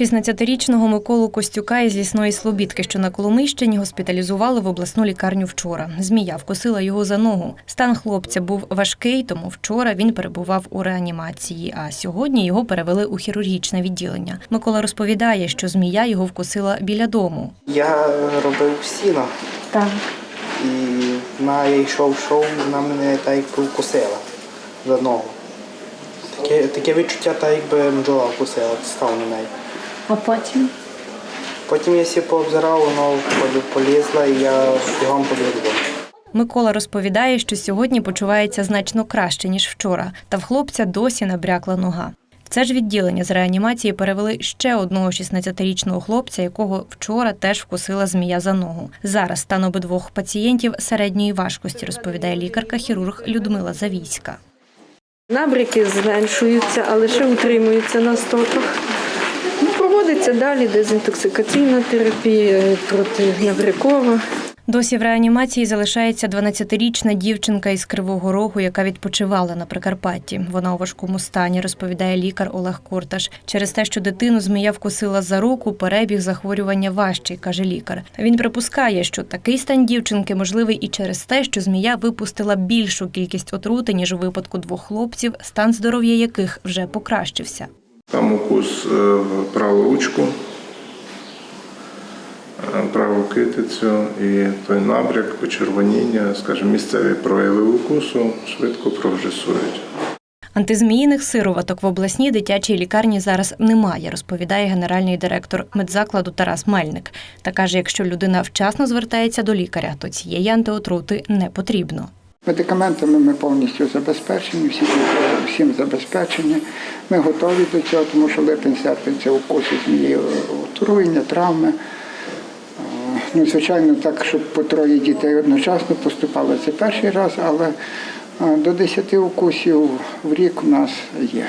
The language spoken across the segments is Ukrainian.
16-річного Миколу Костюка із лісної Слобідки, що на Коломийщині, госпіталізували в обласну лікарню вчора. Змія вкусила його за ногу. Стан хлопця був важкий, тому вчора він перебував у реанімації. А сьогодні його перевели у хірургічне відділення. Микола розповідає, що змія його вкусила біля дому. Я робив сіно Так. і вона я йшов, йшов, вона мене так якби вкусила за ногу. Таке, таке відчуття, так якби бджола вкусила, став на неї. А потім? Потім я сі пообзирав, воно полі- полізла і я бігом побіг додому. Микола розповідає, що сьогодні почувається значно краще ніж вчора, та в хлопця досі набрякла нога. В це ж відділення з реанімації перевели ще одного 16-річного хлопця, якого вчора теж вкусила змія за ногу. Зараз стан обидвох пацієнтів середньої важкості, розповідає лікарка-хірург Людмила Завійська. Набряки зменшуються, але ще утримуються на стоках. Проводиться далі дезінтоксикаційна терапія протинабрякова. Досі в реанімації залишається 12-річна дівчинка із Кривого Рогу, яка відпочивала на Прикарпатті. Вона у важкому стані, розповідає лікар Олег Курташ. Через те, що дитину змія вкусила за руку, перебіг захворювання важчий, каже лікар. Він припускає, що такий стан дівчинки можливий і через те, що змія випустила більшу кількість отрути, ніж у випадку двох хлопців, стан здоров'я яких вже покращився. Там укус е, в праву ручку, е, праву китицю і той набряк, почервоніння, скажімо, місцеві прояви укусу швидко прогресують. Антизміїних сироваток в обласній дитячій лікарні зараз немає, розповідає генеральний директор медзакладу Тарас Мельник. Та каже, якщо людина вчасно звертається до лікаря, то цієї антиотрути не потрібно. Медикаментами ми повністю забезпечені, всі, всім забезпечені. Ми готові до цього, тому що липень, серпень це укуси змії, отруєння, травми. Е, Ну, звичайно, так, щоб по троє дітей одночасно поступали, це перший раз, але е, до 10 укусів в рік у нас є.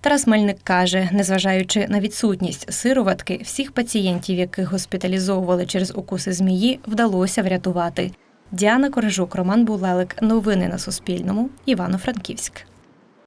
Тарас Мельник каже, незважаючи на відсутність сироватки, всіх пацієнтів, яких госпіталізовували через укуси змії, вдалося врятувати. Діана Корижук, Роман Булелик. Новини на Суспільному. Івано-Франківськ.